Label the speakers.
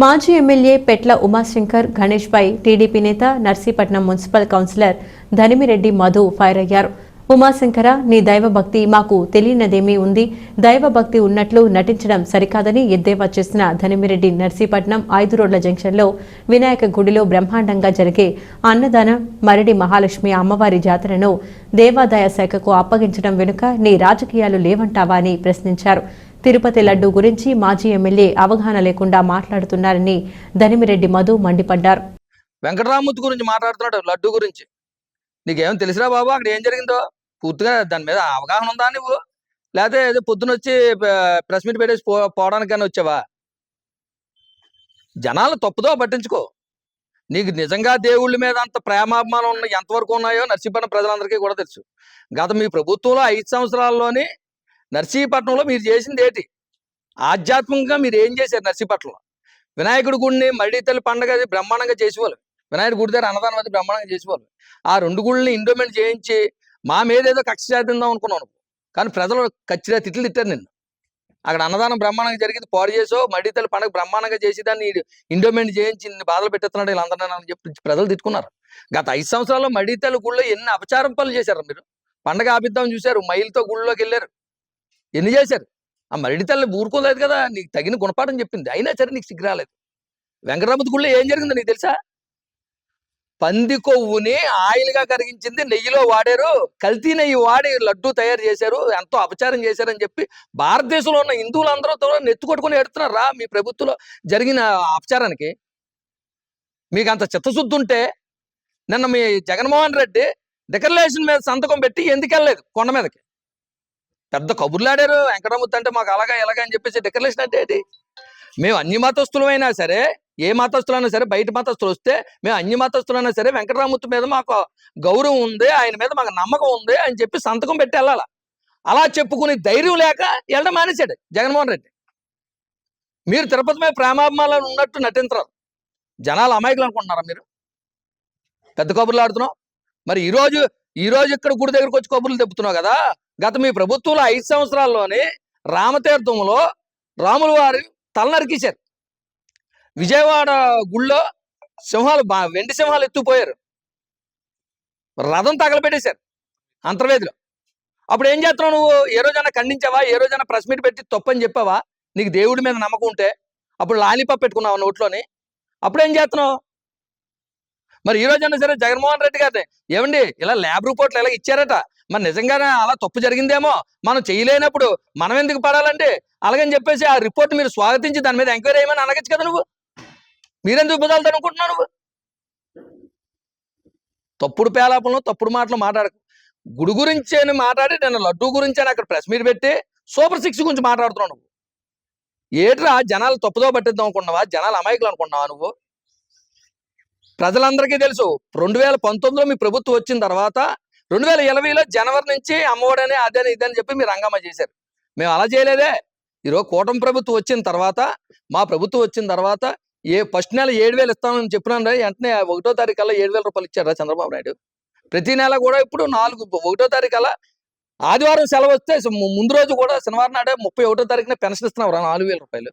Speaker 1: మాజీ ఎమ్మెల్యే పెట్ల ఉమాశంకర్ గణేష్ పై టీడీపీ నేత Narsipatnam municipal councillor Dhanimireddy Madhu fire అయ్యారు. ఉమాశంకర నీ దైవభక్తి మాకు తెలియనదేమీ ఉంది. దైవభక్తి ఉన్నట్లు నటించడం సరికాదని ఎద్దేవా చేసిన ధనిమిరెడ్డి నర్సీపట్నం ఐదు రోడ్ల జంక్షన్లో వినాయక గుడిలో బ్రహ్మాండంగా జరిగే అన్నదానం మరడి మహాలక్ష్మి అమ్మవారి జాతరను దేవాదాయ శాఖకు అప్పగించడం వెనుక నీ రాజకీయాలు లేవంటావా అని ప్రశ్నించారు. తిరుపతి లడ్డు గురించి మాజీ ఎమ్మెల్యే అవగాహన లేకుండా మాట్లాడుతున్నారని ధనిమిరెడ్డి మధు మండిపడ్డారు.
Speaker 2: వెంకటరామూర్తి గురించి మాట్లాడుతున్నాడు లడ్డు గురించి. నీకేం తెలిసిరా బాబు అక్కడ ఏం జరిగిందో? పూర్తిగా దాని మీద అవగాహన ఉందా నువ్వు లేకపోతే ఏదో పొద్దున వచ్చి ప్రెస్ మీట్ పెట్టేసి పో పోవడానికైనా వచ్చావా? జనాలు తప్పుదో పట్టించుకో. నీకు నిజంగా దేవుళ్ళ మీద అంత ప్రేమాభిమానం ఉన్న ఎంతవరకు ఉన్నాయో నర్సీపట్నం ప్రజలందరికీ కూడా తెలుసు. గత మీ ప్రభుత్వంలో ఐదు సంవత్సరాల్లోనే నర్సీపట్నంలో మీరు చేసింది ఏంటి? ఆధ్యాత్మికంగా మీరు ఏం చేశారు నర్సీపట్నంలో? వినాయకుడి గుడిని మళ్ళీ తల్లి పండగ బ్రహ్మాండంగా చేసేవాళ్ళు. వినాయకుడి గుడి దగ్గర అన్నదానం అది బ్రహ్మాండంగా చేసేవాళ్ళు. ఆ రెండు గుళ్ళని ఇండోమెంట్ చేయించి మా మీద ఏదో కక్ష సాధిందాం అనుకున్నాను కానీ ప్రజలు ఖచ్చితంగా తిట్లు తిట్టారు నిన్ను. అక్కడ అన్నదానం బ్రహ్మాండంగా జరిగింది పాడు చేసో మడి తల్లి పండుగ బ్రహ్మాండంగా చేసి దాన్ని ఇండోమెంట్ చేయించి బాధలు పెట్టేస్తున్నాడు వీళ్ళందరూ అని చెప్పి ప్రజలు తిట్టుకున్నారు. గత ఐదు సంవత్సరాల్లో మడి తల్లి గుళ్ళో ఎన్ని అపచారం పనులు చేశారు మీరు? పండగ ఆపిద్దాం చూశారు మైలుతో గుళ్ళోకి వెళ్ళారు. ఎన్ని చేశారు? ఆ మరిడి తల్లి ఊరుకోలేదు కదా నీకు తగిన గుణపాఠం చెప్పింది. అయినా సరే నీకు సిగ్గు రాలేదు. వెంకటరమతి గుళ్ళో ఏం జరిగిందో నీకు తెలుసా? పంది కొవ్వుని ఆయిల్గా కరిగించింది నెయ్యిలో వాడారు కల్తీ నెయ్యి వాడి లడ్డు తయారు చేశారు ఎంతో అపచారం చేశారని చెప్పి భారతదేశంలో ఉన్న హిందువులందరూ కూడా నెత్తుకొట్టుకుని ఎడుతున్నారు రా మీ ప్రభుత్వంలో జరిగిన అపచారానికి మీకు అంత చిత్తశుద్ధి ఉంటే నిన్న మీ జగన్మోహన్ రెడ్డి డిక్లరేషన్ మీద సంతకం పెట్టి ఎందుకు వెళ్ళలేదు కొండ మీదకి? పెద్ద కబుర్లాడారు వెంకటరామూర్తి అంటే మాకు అలాగా ఎలాగా అని చెప్పేసి డిక్లరేషన్ అంటే ఏంటి? మేము అన్ని మతస్థులమైనా సరే ఏ మతస్థులైనా సరే బయట మతస్థులు వస్తే మేము అన్ని మతస్థులైనా సరే వెంకటరామూర్తి మీద మాకు గౌరవం ఉంది ఆయన మీద మాకు నమ్మకం ఉంది అని చెప్పి సంతకం పెట్టి వెళ్ళాల. అలా చెప్పుకుని ధైర్యం లేక వెళ్ళడం మానేశాడు జగన్మోహన్ రెడ్డి. మీరు తిరుపతి మీద ప్రేమాభిమానాలు ఉన్నట్టు నటించరు జనాలు అమాయకులు అనుకుంటున్నారా మీరు? పెద్ద కబుర్లు ఆడుతున్నాం. మరి ఈరోజు ఈ రోజు ఇక్కడ గుడి దగ్గరకు వచ్చి కబుర్లు తెప్పుతున్నావు కదా? గత మీ ప్రభుత్వంలో ఐదు సంవత్సరాల్లోనే రామతీర్థంలో రాముల వారి తల నరికేశారు విజయవాడ గుళ్ళో సింహాలు బా వెండి సింహాలు ఎత్తుపోయారు రథం తగలబెట్టేశారు అంతర్వేదిలో. అప్పుడు ఏం చేస్తున్నావు నువ్వు? ఏ రోజైనా ఖండించావా? ఏ రోజైనా ప్రెస్ మీట్ పెట్టి తప్పని చెప్పావా? నీకు దేవుడి మీద నమ్మకం ఉంటే? అప్పుడు లాలీపాప్ పెట్టుకున్నావు నోట్లోని? అప్పుడు ఏం చేస్తున్నావు? మరి ఈ రోజైనా సరే జగన్మోహన్ రెడ్డి గారిని. ఏమండి ఇలా ల్యాబ్ రిపోర్ట్లు ఇలా ఇచ్చారట? మరి నిజంగానే అలా తప్పు జరిగిందేమో? మనం చేయలేనప్పుడు మనం ఎందుకు పడాలంటే అలాగని చెప్పేసి ఆ రిపోర్ట్ మీరు స్వాగతించి దాని మీద ఎంక్వైరీ చేయమని అనగచ్చు కదా నువ్వు? మీరెందుకు బదలుతారు అనుకుంటున్నావు నువ్వు? తప్పుడు పేలాపంలో తప్పుడు మాటలు మాట్లాడకు గుడి గురించి అని మాట్లాడి నేను లడ్డూ గురించి అని అక్కడ ప్రెస్ మీట్ పెట్టి సూపర్ సిక్స్ గురించి మాట్లాడుతున్నావు నువ్వు. ఏట్రా జనాలు తప్పుదో పట్టిద్దాం అనుకున్నావా జనాలు అమాయకులు అనుకున్నావా నువ్వు? ప్రజలందరికీ తెలుసు రెండు వేల పంతొమ్మిదిలో మీ ప్రభుత్వం వచ్చిన తర్వాత రెండు వేల ఇరవైలో జనవరి నుంచి అమ్మఒడని అదని ఇదని చెప్పి మీరు హంగామా చేశారు. మేము అలా చేయలేదే. ఈరోజు కూటమి ప్రభుత్వం వచ్చిన తర్వాత మా ప్రభుత్వం వచ్చిన తర్వాత ఏ ఫస్ట్ నెల ఏడు వేలు ఇస్తామని చెప్పినాను వెంటనే ఒకటో తారీఖు కల్లా ఏడు వేల రూపాయలు ఇచ్చారా చంద్రబాబు నాయుడు. ప్రతి నెల కూడా ఇప్పుడు నాలుగు ఒకటో తారీఖు కల్లా ఆదివారం సెలవు వస్తే ముందు రోజు కూడా శనివారం నాడే ముప్పై ఒకటో తారీఖున పెన్షన్ ఇస్తున్నాం రా నాలుగు వేల రూపాయలు.